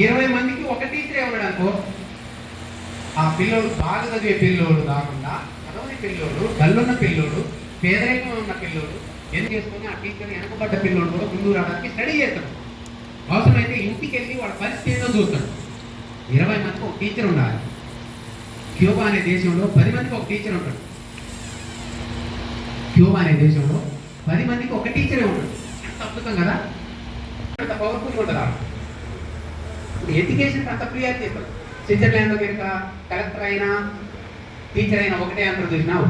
ఇరవై మందికి ఒక టీచరే ఉన్నాడు అనుకో ఆ పిల్లోడు బాగా చదివే పిల్లోడు కాకుండా చదవని పిల్లోడు డల్లున్న పిల్లోడు పేదరికంలో ఉన్న పిల్లోడు ఏం చేసుకుని ఆ టీచర్ వెనకబడ్డ పిల్లోడు కూడా ముందు రావడానికి స్టడీ చేస్తాడు. అవసరమైతే ఇంటికి వెళ్ళి వాడు పరిస్థితి ఏదో చూస్తాడు. ఇరవై మందికి ఒక టీచర్ ఉండాలి. క్యూబా అనే దేశంలో పది మందికి ఒక టీచర్ ఉంటాడు. క్యూబా అనే దేశంలో పది మందికి ఒక టీచరే ఉంటాడు. అంత అద్భుతం కదా? అంత పవర్ఫుల్ ఉంటుంది ఇప్పుడు ఎడ్యుకేషన్ అంత ప్రియారిటీ చేస్తారు. స్విట్జర్లాండ్లో కనుక కలెక్టర్ అయినా టీచర్ అయినా ఒకటే అంటారు చూసినావు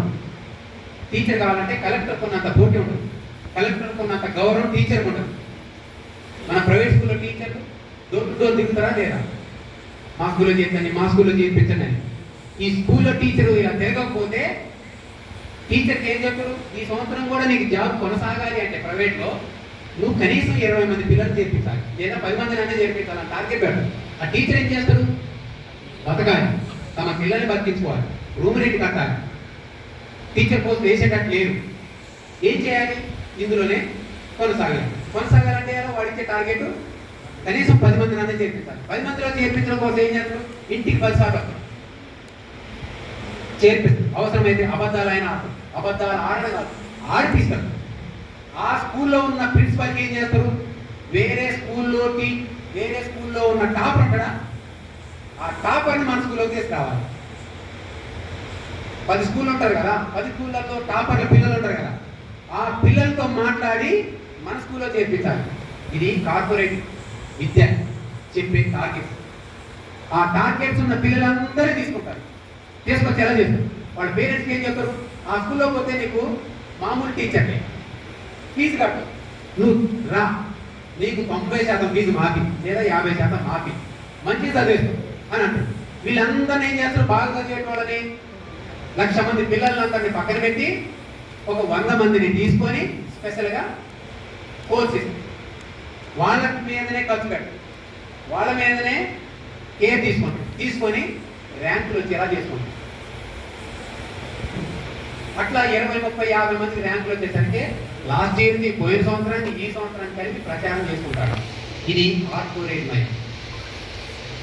టీచర్ కావాలంటే కలెక్టర్ కొన్నంత పోటీ ఉంటుంది. కలెక్టర్ కొన్నంత గౌరవం టీచర్ ఉంటుంది. మన ప్రైవేట్ స్కూల్లో టీచర్లు డోర్ టు డోర్ దిగుతారా లేదా? మా స్కూల్లో చేర్చండి మా స్కూల్లో చేర్పించండి ఈ స్కూల్లో టీచరు ఇలా తిరగకపోతే టీచర్కి ఏం చెప్తారు? ఈ సంవత్సరం కూడా నీకు జాబ్ కొనసాగాలి అంటే ప్రైవేట్లో నువ్వు కనీసం ఇరవై మంది పిల్లలు చేర్పించాలి లేదా పది మందిని అంటే చేర్పించాలని టార్గెట్ పెట్టాడు ఆ టీచర్ ఏం చేస్తాడు? బతకాలి. తమ పిల్లల్ని బతికించుకోవాలి. రూమ్ రెంట్ కట్టాలి. టీచర్ పోస్ట్ వేసేటట్టు లేరు. ఏం చేయాలి? ఇందులోనే కొనసాగాలి. కొనసాగాలంటే ఎలా? వాడిచ్చే టార్గెట్ కనీసం పది మంది అన్నీ చేర్పించాలి పది మందిలో చేర్పించడం కోసం ఏం చేస్తారు ఇంటికి పది సార్లు చేర్పిస్తారు అవసరమైతే అబద్ధాలు అయినా అబద్ధాలు ఆడడం కాదు. ఆడిపిస్తారు ఆ స్కూల్లో ఉన్న ప్రిన్సిపల్కి ఏం చేస్తారు? వేరే స్కూల్లోకి వేరే స్కూల్లో ఉన్న టాపర్ అక్కడ. ఆ టాపర్ని మన స్కూల్లోకి తీసుకురావాలి. పది స్కూల్ ఉంటారు కదా పది స్కూళ్ళల్లో టాపర్ల పిల్లలు ఉంటారు కదా ఆ పిల్లలతో మాట్లాడి మన స్కూల్లో చేర్పించాలి. ఇది కార్పొరేట్ విద్య చెప్పే టార్గెట్స్ ఆ టార్గెట్స్ ఉన్న పిల్లలందరూ తీసుకుంటారు. తీసుకొచ్చి ఎలా చేస్తారు? వాళ్ళ పేరెంట్స్కి ఏం చెప్తారు? ఆ స్కూల్లో పోతే నీకు మామూలు టీచర్లే. ఫీజు కట్టు. నువ్వు రా. నీకు తొంభై శాతం ఫీజు మాపి లేదా యాభై శాతం మాపి మంచి చదివేస్తావు అని అంటారు వీళ్ళందరినీ ఏం చేస్తారు? బాగా చదివేట వాళ్ళని లక్ష మంది పిల్లలందరినీ పక్కన పెట్టి ఒక వంద మందిని తీసుకొని స్పెషల్గా కోర్సెస్ వాళ్ళ మీదనే ఖర్చు పెట్టు. వాళ్ళ మీదనే కేర్ తీసుకోండి తీసుకొని ర్యాంకులు వచ్చేలా చేసుకుంటారు అట్లా ఇరవై ముప్పై యాభై మందికి ర్యాంకులు వచ్చేసరికి లాస్ట్ ఇయర్కి పోయిన సంవత్సరానికి ఈ సంవత్సరానికి కలిపి ప్రచారం చేసుకుంటారు. ఇది కార్పొరేట్ మై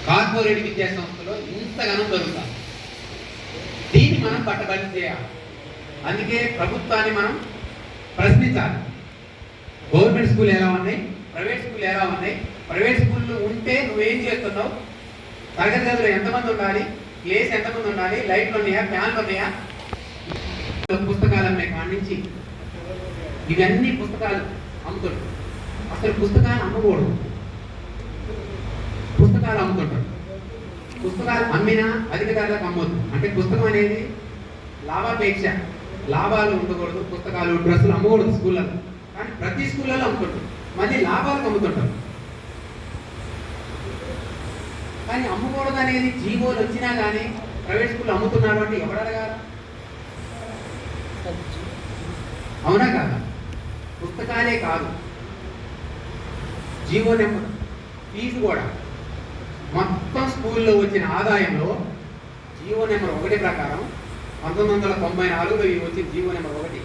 కార్పొరేట్ విద్యా సంస్థలో ఇంతగానో దొరుకుతాం. దీన్ని మనం పట్టబడి చేయాలి. అందుకే ప్రభుత్వాన్ని మనం ప్రశ్నించాలి. గవర్నమెంట్ స్కూల్ ఎలా ఉన్నాయి? ప్రైవేట్ స్కూల్ ఎలా ఉన్నాయి? ప్రైవేట్ స్కూల్లో ఉంటే నువ్వేం చేస్తున్నావు? తరగతి గదిలో ఎంతమంది ఉండాలి? ప్లేస్ ఎంతమంది ఉండాలి? లైట్లు ఉన్నాయా? ఫ్యాన్లు ఉన్నాయా? పుస్తకాలు అమ్మే కానించి ఇవన్నీ పుస్తకాలు అమ్ముతుంటారు అసలు పుస్తకాలు అమ్మకూడదు. పుస్తకాలు అమ్ముతుంటారు పుస్తకాలు అమ్మినా అధిక ధరలకు అమ్మొద్దు. అంటే పుస్తకం అనేది లాభాపేక్ష. లాభాలు ఉండకూడదు పుస్తకాలు డ్రెస్సులు అమ్మకూడదు స్కూళ్ళలో కానీ ప్రతి స్కూళ్ళలో అమ్ముతుంటారు మళ్ళీ లాభాలకు అమ్ముతుంటారు కానీ అమ్మకూడదు అనేది జీవోలు వచ్చినా కానీ ప్రైవేట్ స్కూల్లో అమ్ముతున్నారు అంటే ఎవరు అడగాలి అవునా కాదా? పుస్తకాలే కాదు. జీవో నెంబర్ ఫీజు కూడా. మొత్తం స్కూల్లో వచ్చిన ఆదాయంలో జీవో నెంబర్ ఒకటి ప్రకారం పంతొమ్మిది వందల తొంభై నాలుగులో ఇవి వచ్చిన జీవో నెంబర్ ఒకటి.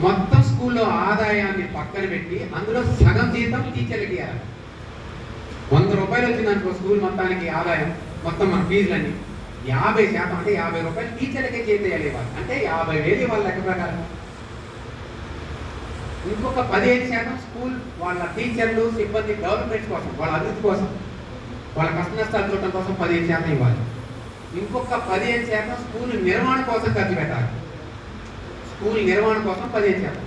మొత్తం స్కూల్లో ఆదాయాన్ని పక్కన పెట్టి అందులో సగం జీతం టీచర్లకి ఇవ్వాలి వంద రూపాయలు వచ్చింది స్కూల్ మొత్తానికి ఆదాయం మొత్తం మన ఫీజులన్నీ. యాభై శాతం అంటే యాభై రూపాయలు టీచర్లకే చేతేయాలి వాళ్ళు. అంటే యాభై వేలు వాళ్ళ లెక్క ప్రకారం. ఇంకొక పదిహేను శాతం స్కూల్ వాళ్ళ టీచర్లు సిబ్బంది డెవలప్మెంట్ కోసం వాళ్ళ అభివృద్ధి కోసం వాళ్ళ కష్ట నష్టాలు చూడటం కోసం పదిహేను శాతం ఇవ్వాలి. ఇంకొక పదిహేను శాతం స్కూల్ నిర్మాణం కోసం ఖర్చు పెట్టాలి. స్కూల్ నిర్మాణం కోసం పదిహేను శాతం.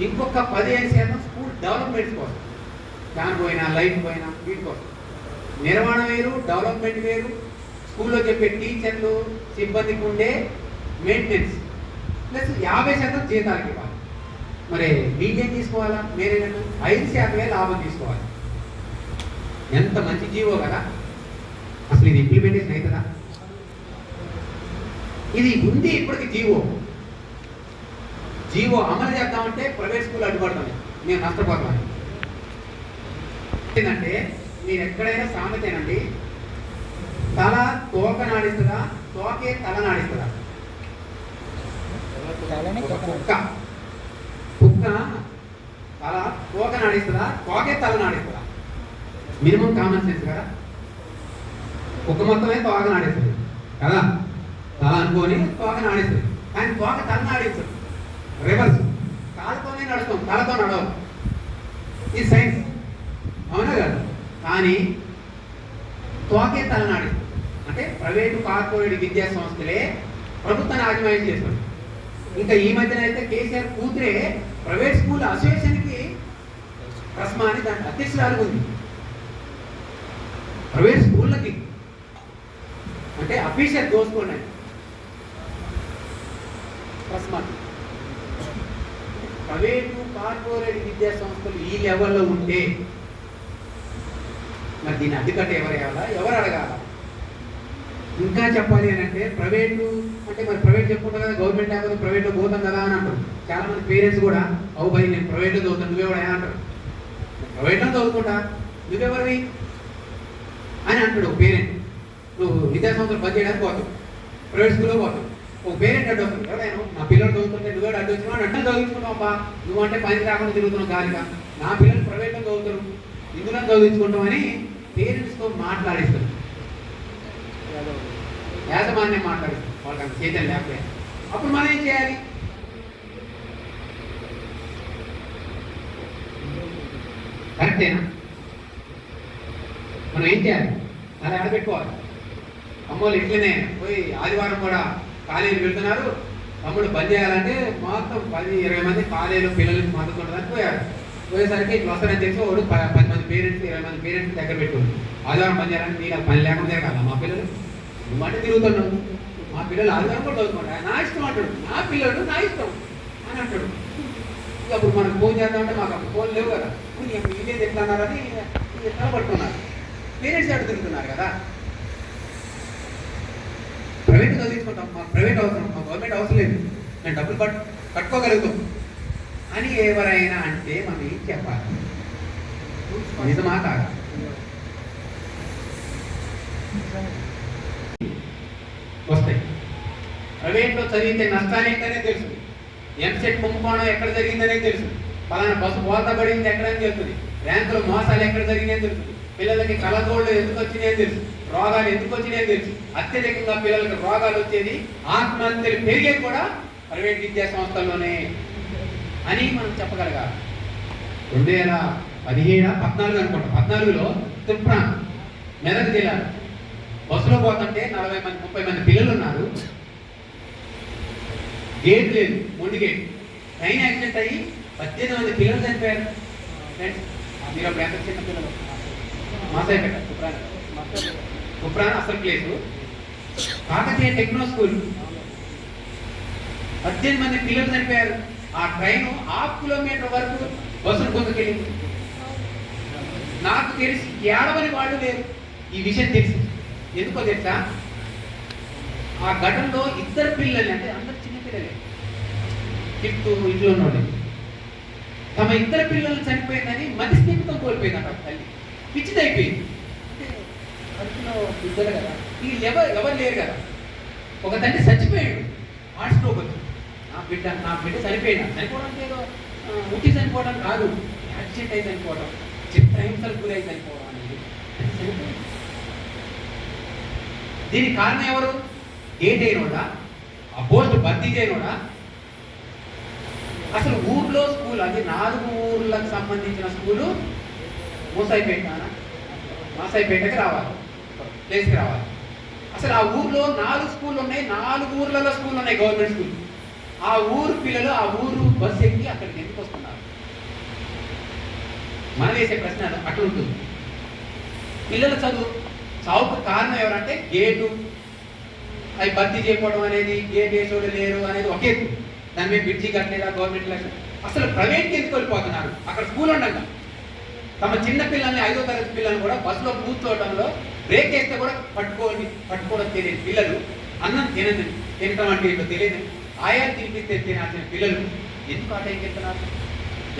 ఇంకొక పదిహేను శాతం స్కూల్ డెవలప్మెంట్ కోసం. ఫ్యాన్ పోయినా లైట్ పోయినా వీటి కోసం. నిర్మాణం వేరు డెవలప్మెంట్ వేరు స్కూల్లో చెప్పే టీచర్లు సిబ్బందికి ఉండే మెయింటెనెన్స్ ప్లస్ యాభై శాతం జీతాలకి ఇవ్వాలి. మరి మీకేం తీసుకోవాలా? మీరే ఐదు శాతమే లాభం తీసుకోవాలి. ఎంత మంచి జీవో కదా? అసలు ఇది ఇంప్లిమెంటేషన్ అవుతుందా ఇది ఉంది ఇప్పటికి జీవో. జీవో అమలు చేద్దామంటే ప్రైవేట్ స్కూల్ అడ్డుపడతాను నేను నష్టపోతాను ఏంటంటే మీరు ఎక్కడైనా సామెతేనండి తల తోక నాడిస్తుందా? తోకే తల నాడిస్తుందా. కుక్క. కుక్క తల తోక నాడిస్తుందా? తోకే తల నాడిస్తుందా? మినిమం కామన్ సెన్స్ కదా? ఒక మొత్తమే తోకను ఆడేస్తుంది కదా? తల అనుకొని తోకను ఆడేస్తుంది కానీ తోక తలను ఆడించదు రివర్స్ కాలుతోనే నడుస్తాం తలతో నడవదు. ఇది సైన్స్ అవునా కదా? కానీ తోకే తలను ఆడిస్తుంది అంటే ప్రైవేటు కార్పొరేట్ విద్యా సంస్థలే ప్రభుత్వాన్ని ఆజమాయం చేస్తుంది ఇంకా ఈ మధ్యన అయితే కేసీఆర్ కూతురే ప్రైవేట్ స్కూల్ అసోసియేషన్కి రస్మా అని దాంట్లో అధ్యక్షురాలు ఉంది. ప్రైవేట్ స్కూళ్ళకి అంటే అఫీషియల్ దోసుకోండి. ప్రస్మా ప్రైవేటు కార్పొరేట్ విద్యా సంస్థలు ఈ లెవెల్లో ఉంటే మరి దీన్ని అడ్డుకట్ట ఎవరు వేయాలా ఎవరు అడగాల? ఇంకా చెప్పాలి అని అంటే ప్రైవేటు అంటే మరి ప్రైవేట్ చెప్పుకుంటాం కదా గవర్నమెంట్ లేకపోతే ప్రైవేట్లో పోతాం కదా అని అంటారు. చాలా మంది పేరెంట్స్ కూడా అవు భయ్ నేను ప్రైవేట్లో చదువుతాను నువ్వెవడా అంటారు. ప్రైవేట్లో చదువుకుంటా? నువ్వెవరివి? అని అంటాడు ఒక పేరెంట్. నువ్వు విద్యాసంస్థలు బంద్ చేయడానికి పోతావు. ప్రైవేట్ స్కూల్లో పోతావు. ఒక పేరెంట్ అడ్డు వస్తుంది. ఎవరైనా నా పిల్లలు చదువుతుంటే నువ్వే అడ్డు వచ్చినావు అడ్డం చదివించుకున్నావు అబ్బా. నువ్వు అంటే పని రాకుండా తిరుగుతున్నావు గాలిగా. నా పిల్లలు ప్రైవేట్లో చదువుతారు. ఇందులో చదివించుకుంటామని పేరెంట్స్తో మాట్లాడిస్తారు. యాజమాన్యం మాట్లాడిస్తారు వాళ్ళకి చైతన్యం లేకపోతే. అప్పుడు మనం ఏం చేయాలి? కరెక్టేనా? మనం ఏం చేయాలి? అలా ఆడబెట్టుకోవాలి అమ్మోళ్ళు ఇట్లనే పోయి ఆదివారం కూడా కాలేజీకి వెళ్తున్నారు. తమ్ముడు బంద్ చేయాలంటే మొత్తం పది ఇరవై మంది కాలేజీలో పిల్లలకి మద్దతు ఉండడానికి పోయారు. పోయేసరికి ఇట్లా వస్తారని చెప్పి వాడు పది మంది పేరెంట్స్ ఇరవై మంది పేరెంట్స్ దగ్గర పెట్టుకోండి ఆదివారం బంద్ చేయాలంటే నీకు పని లేకుండా జరగాల మా పిల్లలు నువ్వంటే తిరుగుతున్నావు మా పిల్లలు ఆదివారం కూడా చదువుకుంటారు. నా ఇష్టం అంటాడు. నా పిల్లలు నా ఇష్టం అని అంటాడు. అప్పుడు మనకు ఫోన్ చేద్దామంటే మాకు అప్పుడు ఫోన్ లేవు కదా. ఇదే చెప్తున్నారని పడుతున్నారు పేరెంట్స్ అటు తిరుగుతున్నారు కదా. ప్రైవేట్ చదివించుకుంటాం మాకు ప్రైవేట్ అవసరం. మాకు గవర్నమెంట్ అవసరం లేదు. మేము డబ్బులు కట్ కట్టుకోగలుగుతాం. అని ఎవరైనా అంటే మనం ఏం చెప్పాలి? నిజమా కాదా? వస్తాయి. ప్రైవేట్లో చదివితే నష్టాలు ఏంటనే తెలుసు. ఎంసెట్ కుంభకోణం ఎక్కడ జరిగిందనే తెలుసు. పలానా బస్సు బోల్తా పడింది ఎక్కడని తెలుస్తుంది ర్యాంకులు మోసాలు ఎక్కడ జరిగినాయని తెలుసు. పిల్లలకి కలగోళ్ళు ఎందుకు వచ్చినాయని తెలుసు. రోగాలు ఎందుకు వచ్చినాయని తెలుసు. అత్యధికంగా పిల్లలకి రోగాలు వచ్చేది ఆత్మహత్యలు పెరిగేది కూడా ప్రైవేట్ విద్యా సంస్థల్లోనే అని మనం చెప్పగలగాలి. రెండు వేల పదిహేడు పద్నాలుగు అనుకుంటాం. పద్నాలుగులో త్రిపుర మెదక్ జిల్లాలో. బస్సులో పోతుంటే నలభై మంది ముప్పై మంది పిల్లలు ఉన్నారు గేట్ లేదు ముందు గేట్. ట్రైన్ యాక్సిడెంట్ అయ్యి పద్దెనిమిది మంది పిల్లలు చనిపోయారు. మీరు అప్పుడు ఎంత చిన్న పిల్లలు? మాసాయిపేట కుప్రాన్ కుప్రాన్ అసలు ప్లేసు. Kakatiya techno school. పద్దెనిమిది మంది పిల్లలు చనిపోయారు. ఆ ట్రైన్ హాఫ్ కిలోమీటర్ వరకు బస్సులు కొందుకెళ్ళింది నాకు తెలిసి ఏడవని వాళ్ళు లేరు. ఈ విషయం తెలిసి ఎందుకో తెలుసా? ఆ ఘటనలో ఇద్దరు పిల్లలు అంటే అందరు చిన్న పిల్లలే. ఫిఫ్త్ ఇంట్లో ఉన్నోళ్ళు. తమ ఇద్దరు పిల్లలు చనిపోయిందని మతి స్నేహితం కోల్పోయిందంట తల్లి. పిచ్చిది అయిపోయింది అంటే కడుపులో ఇద్దరు కదా. వీళ్ళు ఎవరు ఎవరు లేరు కదా. ఒక తండ్రి చచ్చిపోయాడు. హార్ట్ స్ట్రోక్ వచ్చి నా బిడ్డ నా బిడ్డ చనిపోయినా. చనిపోవడం ఏదో ఉట్టి చనిపోవడం కాదు. యాక్సిడెంట్ అయి చనిపోవడం. చిత్రహింసలకు గురై చనిపోవడం అనేది. చనిపోయింది. దీనికి కారణం ఎవరు? గేట్ అయినోడా ఆ పోస్ట్ భర్తీ చేయనోడా అసలు ఊర్లో స్కూల్ అది నాలుగు ఊర్లకు సంబంధించిన స్కూలు మూసాయిపేట మాసాయిపేటకి రావాలి. ప్లేస్కి రావాలి. అసలు ఆ ఊర్లో నాలుగు స్కూళ్ళు ఉన్నాయి నాలుగు ఊర్లలో స్కూల్ ఉన్నాయి గవర్నమెంట్ స్కూల్. ఆ ఊరు పిల్లలు ఆ ఊరు బస్సు ఎక్కి అక్కడికి ఎందుకు వస్తున్నారు? మనం వేసే ప్రశ్న అట్లా ఉంటుంది పిల్లల చదువు చావుకు కారణం ఎవరంటే గేటు. అవి భర్తీ చేయకపోవడం అనేది గేట్ వేసోడు లేరు అనేది ఒకే దాని మీద బ్రిడ్జి కట్టలేదా గవర్నమెంట్ లక్ష్యం అసలు ప్రైవేట్కి ఎందుకు వెళ్ళిపోతున్నారు? అక్కడ స్కూల్ ఉండగా. తమ చిన్న పిల్లల్ని ఐదో తరగతి పిల్లల్ని కూడా బస్సులో కూర్చోవడంలో బ్రేక్ వేస్తే కూడా పట్టుకోని పట్టుకోవడం తెలియదు పిల్లలు అన్నం తినదు తినటం అంటే ఏంటో తెలియదు. ఆయా తినిపిస్తే తినాల్సిన పిల్లలు ఎందుకు ఆటంకి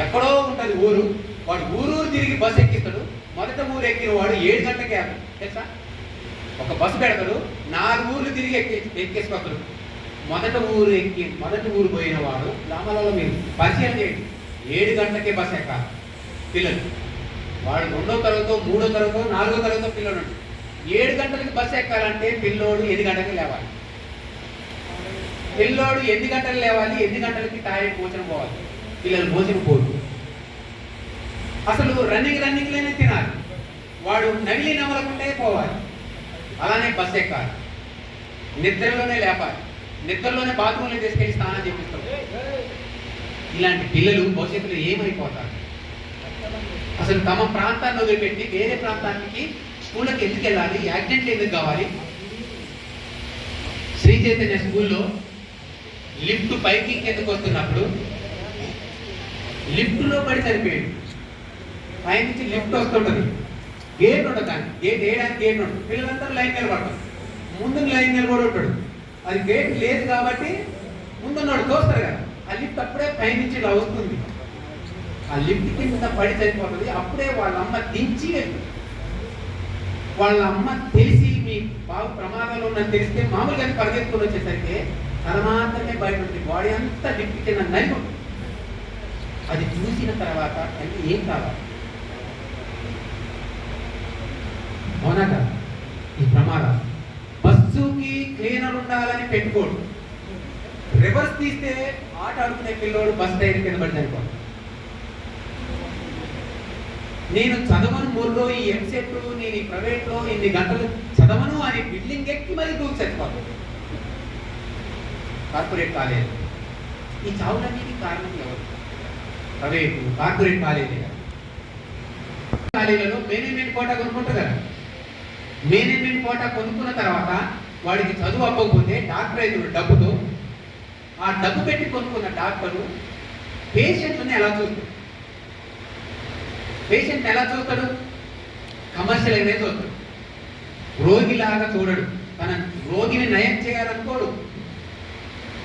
ఎక్కడో ఉంటుంది ఊరు. వాడు ఊరూరు తిరిగి బస్సు ఎక్కిస్తాడు. మొదట ఊరు ఎక్కిన వాడు ఏడు గంటలకే ఆపు. తెలుసా? ఒక బస్సు పెడతాడు నాలుగు ఊర్లు తిరిగి ఎక్కి ఎక్కేసుకొస్తాడు. మొదట ఊరు ఎక్కి మొదటి ఊరు పోయిన వాడు గ్రామాలలో మీరు పరిచయం చేయండి. ఏడు గంటలకే బస్సు ఎక్కాలి పిల్లలు. వాడు రెండో తరగతో మూడో తరగతో నాలుగో తరగతో పిల్లలు ఏడు గంటలకి బస్సు ఎక్కాలంటే పిల్లోడు ఎన్ని గంటలకు లేవాలి? పిల్లోడు ఎన్ని గంటలు లేవాలి? ఎన్ని గంటలకి టాయిలెట్ భోజనం పోవాలి? పిల్లలు భోజనం పోదు. అసలు రన్నింగ్ రన్నింగ్లోనే తినాలి. వాడు నవిలి నమలకుంటే పోవాలి. అలానే బస్ ఎక్కాలి. నిద్రలోనే లేపాలి. నిద్రలోనే బాత్రూంలో తీసుకెళ్ళి స్నానం చేపిస్తాం ఇలాంటి పిల్లలు భవిష్యత్తులో ఏమైపోతారు? అసలు తమ ప్రాంతాన్ని వదిలిపెట్టి వేరే ప్రాంతానికి స్కూళ్ళకి ఎందుకు వెళ్ళాలి యాక్సిడెంట్లు ఎందుకు కావాలి? శ్రీ చైతన్య స్కూల్లో లిఫ్ట్ పైకి ఎందుకు వస్తున్నప్పుడు లిఫ్ట్లో పడి సరిపోయాడు పైనుంచి లిఫ్ట్ వస్తుంటుంది. గేట్ ఉంటుంది దానికి గేట్ వేయడానికి గేట్ ఉంటుంది. పిల్లలంతా లైన్ నిలబడతారు. ముందు లైన్ నిలబడి ఉంటాడు. అది గేట్ లేదు కాబట్టి ముందున్నాడు తోస్తారు కదా. ఆ లిఫ్ట్ అప్పుడే పైనుంచి ఇలా వస్తుంది ఆ లిఫ్ట్ కింద పడి చనిపోతుంది. అప్పుడే వాళ్ళ అమ్మ దించి వాళ్ళ అమ్మ తెలిసి మీ బాబు ప్రమాదంలో ఉన్నది తెలిస్తే మామూలుగా పరిగెత్తుకుని వచ్చేసరికి తన మాత్రమే బయట ఉంటుంది బాడీ అంతా లిఫ్ట్ కింద నలిపి ఉంటుంది. అది చూసిన తర్వాత అంటే ఏం కావాలి? అవునా కదా ఈ ప్రమాదం. బస్సుకి క్లీనర్ ఉండాలని పెట్టుకోడు. రివర్స్ తీస్తే ఆట ఆడుకునే పిల్లోడు బస్ టైర్ కింద పడి చనిపోడు నేను చదవను మూడులో ఈ ఎంసెట్ నేను ఈ ప్రైవేట్లో ఇన్ని గంటలు చదవను అని బిల్డింగ్ ఎక్కి మరీ దూకి చచ్చిపోతాను కార్పొరేట్ కాలేజ్. ఈ చావులన్నిటికీ కారణం ఎవరు? ప్రైవేట్ కార్పొరేట్ కాలేజీ కాలేజీలో. కాలేజీలలో మేనేజ్మెంట్ కోటా కొనుక్కుంటారు కదా. మేనేజ్మెంట్ కోటా కొనుక్కున్న తర్వాత వాడికి చదువు అవ్వకపోతే డాక్టర్ అయితే డబ్బుతో ఆ డబ్బు పెట్టి కొనుక్కున్న డాక్టరు పేషెంట్ని ఎలా చూస్తాడు? పేషెంట్ ఎలా చూస్తాడు? కమర్షియల్ అయినా చూస్తాడు. రోగిలాగా చూడడు. తన రోగిని నయం చేయాలనుకోడు.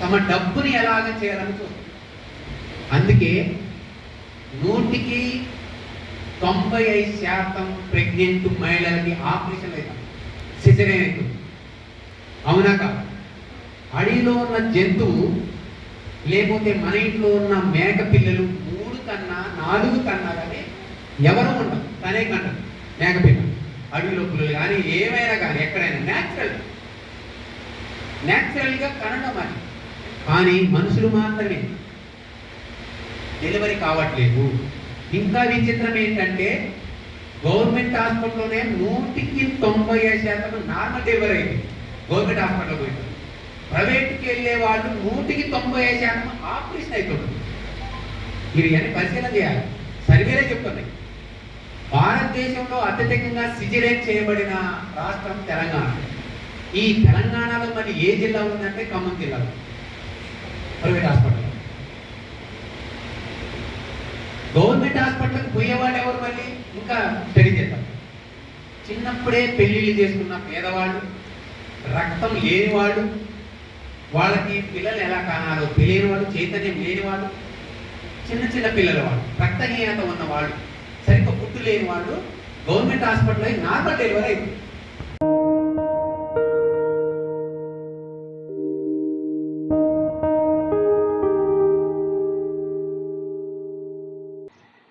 తమ డబ్బుని ఎలాగ చేయాలని చూస్తాడు. అందుకే నూటికి తొంభై ఐదు శాతం ప్రెగ్నెంట్ మహిళలకి ఆపరేషన్ అవుతాం సిజరేన్ అవుతుంది అవునా కాదు? అడవిలో ఉన్న జంతువు లేకపోతే మన ఇంట్లో ఉన్న మేక పిల్లలు మూడు కన్నా నాలుగు కన్నా కానీ ఎవరు ఉండదు తనే కంటదు మేక పిల్లలు అడవిలో పిల్లలు కానీ ఏమైనా కానీ ఎక్కడైనా న్యాచురల్ న్యాచురల్గా కనడం అది. కానీ మనుషులు మాత్రమే. డెలివరీ కావట్లేదు. ఇంకా విచిత్రం ఏంటంటే గవర్నమెంట్ హాస్పిటల్లోనే నూటికి తొంభై ఐదు శాతం నార్మల్ డెలివరీ అయింది. గవర్నమెంట్ హాస్పిటల్ పోయింది. ప్రైవేట్కి వెళ్ళే వాళ్ళు నూటికి తొంభై ఐదు శాతం ఆపరేషన్ అవుతుంది మీరు ఇవన్నీ పరిశీలన చేయాలి. సర్వేలే చెప్తున్నాయి. భారతదేశంలో అత్యధికంగా సిజరేట్ చేయబడిన రాష్ట్రం తెలంగాణ. ఈ తెలంగాణలో మరి ఏ జిల్లా ఉందంటే ఖమ్మం జిల్లా ప్రైవేట్ హాస్పిటల్. గవర్నమెంట్ హాస్పిటల్కి పోయేవాళ్ళు ఎవరు మళ్ళీ? ఇంకా స్టడీ చేద్దాం చిన్నప్పుడే పెళ్ళిళ్ళు చేసుకున్న పేదవాళ్ళు రక్తం లేని వాళ్ళు వాళ్ళకి పిల్లలు ఎలా కానాలో తెలియని వాళ్ళు చైతన్యం లేని వాళ్ళు చిన్న చిన్న పిల్లల వాళ్ళు రక్తహీనత ఉన్న వాళ్ళు సరిగ్గా పుట్టు లేని వాళ్ళు గవర్నమెంట్ హాస్పిటల్ నార్మల్ డెలివరీ అయింది.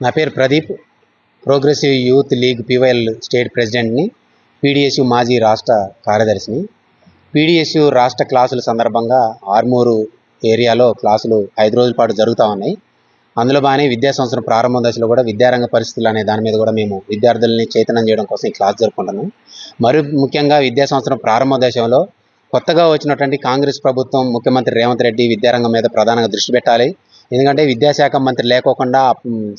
నా పేరు Pradeep. Progressive youth league PYL state ప్రెసిడెంట్ని PDSU మాజీ రాష్ట్ర కార్యదర్శిని. పీడిఎస్యు రాష్ట్ర క్లాసుల సందర్భంగా ఆర్మూరు ఏరియాలో క్లాసులు ఐదు రోజుల పాటు జరుగుతూ ఉన్నాయి. అందులో బాగానే విద్యా సంవత్సరం ప్రారంభ దశలో కూడా విద్యారంగ పరిస్థితులు అనే దాని మీద కూడా మేము విద్యార్థుల్ని చైతన్యం చేయడం కోసం ఈ క్లాస్ జరుపుకుంటున్నాం. మరి ముఖ్యంగా విద్యా సంవత్సరం ప్రారంభ దశలో కొత్తగా వచ్చినటువంటి కాంగ్రెస్ ప్రభుత్వం ముఖ్యమంత్రి రేవంత్ రెడ్డి విద్యారంగం మీద ప్రధానంగా దృష్టి పెట్టాలి. ఎందుకంటే విద్యాశాఖ మంత్రి లేకోకుండా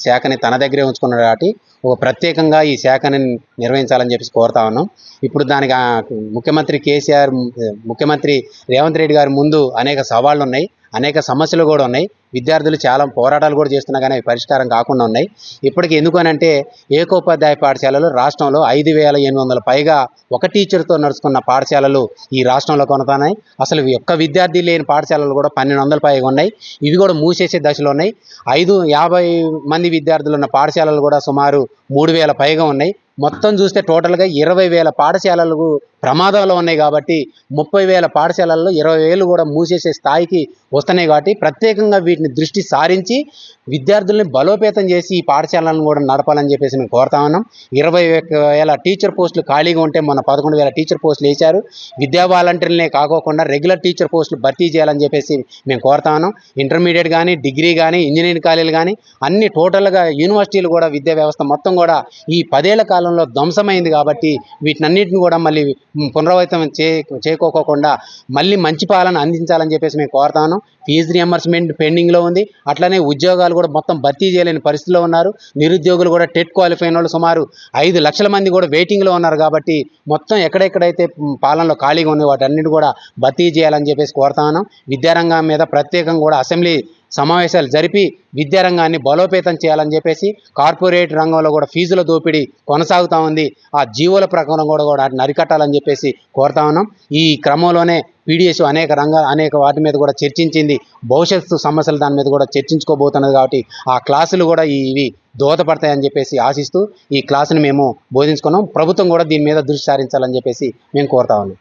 శాఖని తన దగ్గరే ఉంచుకున్నాడు కాబట్టి ఒక ప్రత్యేకంగా ఈ శాఖని నిర్వహించాలని చెప్పేసి కోరుతా ఉన్నాం. ఇప్పుడు దానికి ముఖ్యమంత్రి కేసీఆర్ ముఖ్యమంత్రి రేవంత్ రెడ్డి గారి ముందు అనేక సవాళ్ళు ఉన్నాయి అనేక సమస్యలు కూడా ఉన్నాయి. విద్యార్థులు చాలా పోరాటాలు కూడా చేస్తున్నా కానీ అవి పరిష్కారం కాకుండా ఉన్నాయి. ఇప్పటికి ఎందుకు అని అంటే ఏకోపాధ్యాయ పాఠశాలలు రాష్ట్రంలో ఐదు వేల ఎనిమిది వందల పైగా ఒక టీచర్తో నడుచుకున్న పాఠశాలలు ఈ రాష్ట్రంలో కొనతాన్నాయి అసలు ఒక్క విద్యార్థి లేని పాఠశాలలు కూడా పన్నెండు వందల పైగా ఉన్నాయి. ఇవి కూడా మూసేసే దశలో ఉన్నాయి. ఐదు యాభై మంది విద్యార్థులు ఉన్న పాఠశాలలు కూడా సుమారు మూడు వేల పైగా ఉన్నాయి. మొత్తం చూస్తే టోటల్గా ఇరవై వేల పాఠశాలలకు ప్రమాదంలో ఉన్నాయి కాబట్టి ముప్పై వేల పాఠశాలల్లో ఇరవై వేలు కూడా మూసేసే స్థాయికి వస్తున్నాయి కాబట్టి ప్రత్యేకంగా వీటిని వీటిని దృష్టి సారించి విద్యార్థుల్ని బలోపేతం చేసి ఈ పాఠశాలను కూడా నడపాలని చెప్పేసి మేము కోరుతా ఉన్నాం. ఇరవై వేల టీచర్ పోస్టులు ఖాళీగా ఉంటే మొన్న పదకొండు వేల టీచర్ పోస్టులు వేశారు. విద్యా వాలంటీర్లనే కాకోకుండా రెగ్యులర్ టీచర్ పోస్టులు భర్తీ చేయాలని చెప్పేసి మేము కోరుతా ఉన్నాం. ఇంటర్మీడియట్ కానీ డిగ్రీ కానీ ఇంజనీరింగ్ కాలేజీలు కానీ అన్ని టోటల్గా యూనివర్సిటీలు కూడా విద్యా వ్యవస్థ మొత్తం కూడా ఈ పదేళ్ళ కాలంలో ధ్వంసమైంది కాబట్టి వీటినన్నింటిని కూడా మళ్ళీ పునరావృతం చే చేకోకుండా మళ్ళీ మంచి పాలన అందించాలని చెప్పేసి మేము కోరుతాను ఫీజు రియంబర్స్మెంట్ పెండింగ్లో ఉంది. అట్లనే ఉద్యోగాలు కూడా మొత్తం భర్తీ చేయలేని పరిస్థితిలో ఉన్నారు. నిరుద్యోగులు కూడా టెట్ క్వాలిఫైన వాళ్ళు సుమారు ఐదు లక్షల మంది కూడా వెయిటింగ్లో ఉన్నారు కాబట్టి మొత్తం ఎక్కడెక్కడైతే పాలనలో ఖాళీగా ఉన్నాయి వాటన్నిటి కూడా భర్తీ చేయాలని చెప్పేసి కోరుతా ఉన్నాం. విద్యారంగం మీద ప్రత్యేకంగా కూడా అసెంబ్లీ సమావేశాలు జరిపి విద్యారంగాన్ని బలోపేతం చేయాలని చెప్పేసి కార్పొరేట్ రంగంలో కూడా ఫీజుల దోపిడీ కొనసాగుతూ ఉంది. ఆ జీవోల ప్రకారం కూడా కూడా వాటిని అరికట్టాలని చెప్పేసి కోరుతా ఉన్నాం. ఈ క్రమంలోనే పీడిఎస్ అనేక రంగాలు అనేక వాటి మీద కూడా చర్చించింది. భవిష్యత్తు సమస్యలు దాని మీద కూడా చర్చించుకోబోతున్నది కాబట్టి ఆ క్లాసులు కూడా ఇవి దోహదపడతాయని చెప్పేసి ఆశిస్తూ ఈ క్లాసుని మేము బోధించుకున్నాం. ప్రభుత్వం కూడా దీని మీద దృష్టి సారించాలని చెప్పేసి మేము కోరుతా ఉన్నాం.